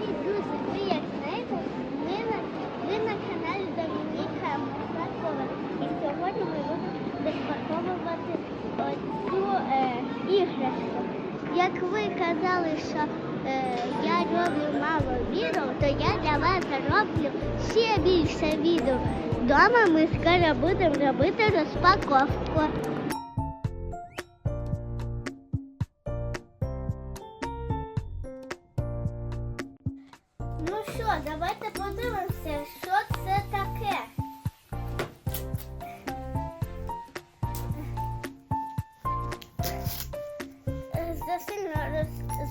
Привіт, друзі! Ви як знаєте, ми на, ви на каналі Домініка Мосакова. І сьогодні ми будемо розпаковувати оцю е, іграшку. Як ви казали, що е, я роблю мало відео, то я для вас роблю ще більше відео. Дома ми скоро будемо робити розпаковку.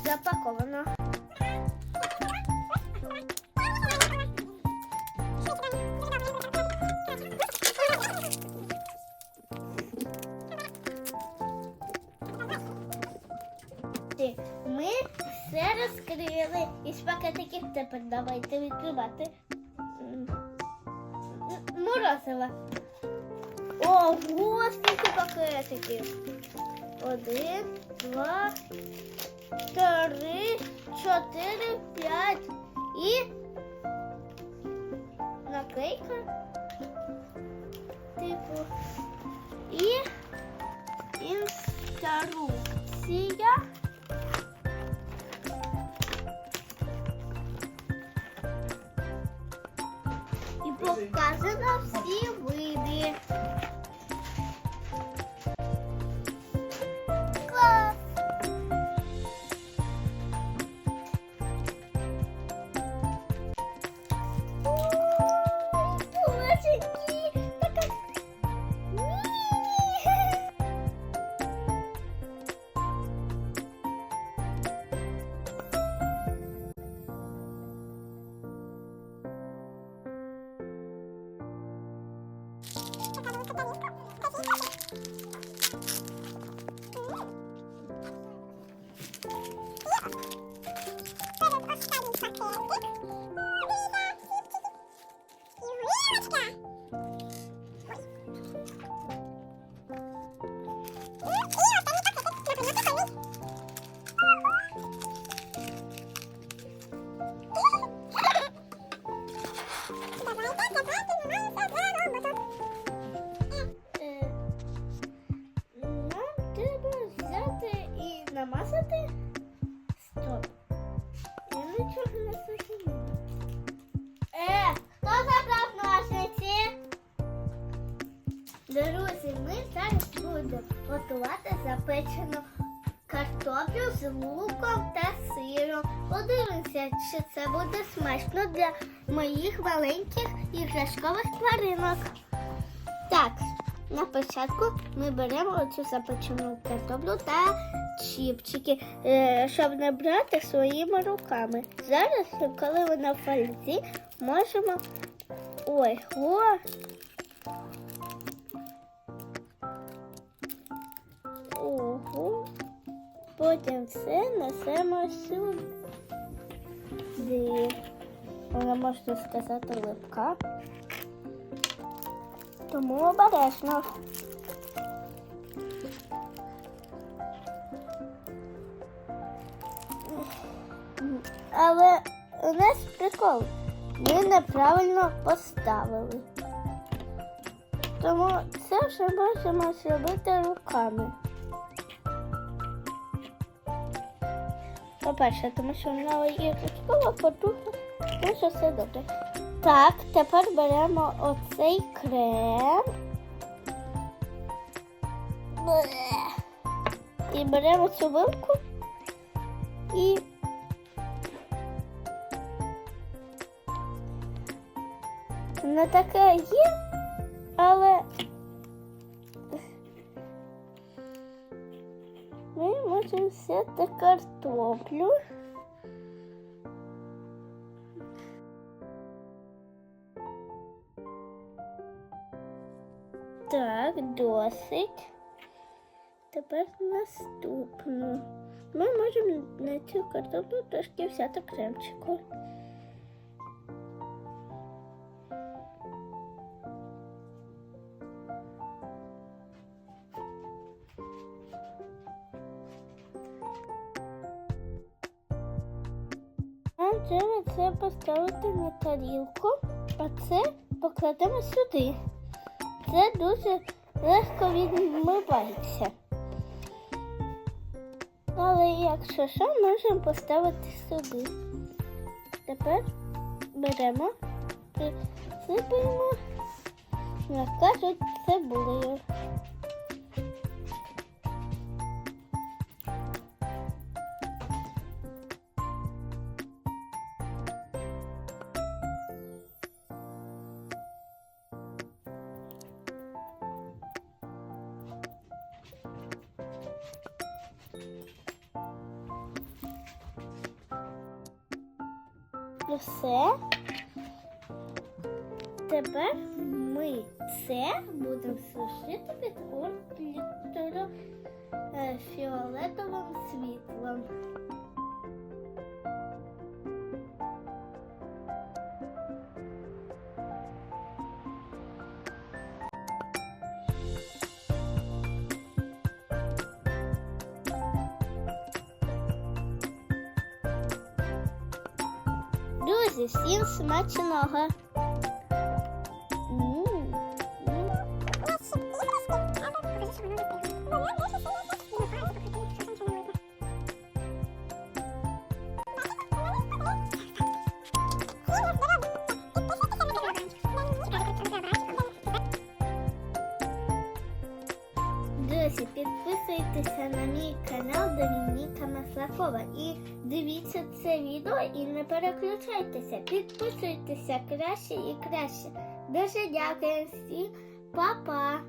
Запаковано. Ми все розкрили із пакетиків тепер давайте відкривати. Морозиво. Ого, скільки пакетиків. Один, два, три, чотири, п'ять і наклейка. Типу. І інструкція. І показано всі Е, готувати запечену картоплю з луком та сиром. Подивимося, чи це буде смачно для моїх маленьких іграшкових тваринок. Так, на початку ми беремо оцю запечену картоплю та чіпчики, е, щоб не брати своїми руками. Зараз, коли вона в фользі, можемо. Ой, о! Потім все несемо сюди. Вона можна сказати липка. Тому обережно. Але у нас прикол. Ми неправильно поставили. Тому це вже можемо зробити руками. По-перше, тому що вона є частково, по-друге, тому що все добре. Так, тепер беремо оцей крем. І беремо цю вилку і вона така є, але можемо взяти картоплю. Так, досить. Тепер наступну. Ми можемо на цю картоплю трошки взяти кремчику. Треба це поставити на тарілку, а це покладемо сюди. Це дуже легко відмивається. Але якщо що, можемо поставити сюди. Тепер беремо, присипаємо, як кажуть, цибулею. І все. Тепер ми це будемо сушити під ультрафіолетовим фіолетовим світлом. Друзі, всім смачного! Друзі, підписуйтеся на мій канал Домініка Маслакова і дивіться це відео і не переключайтеся. Підписуйтеся краще і краще. Дуже дякую всім, па-па!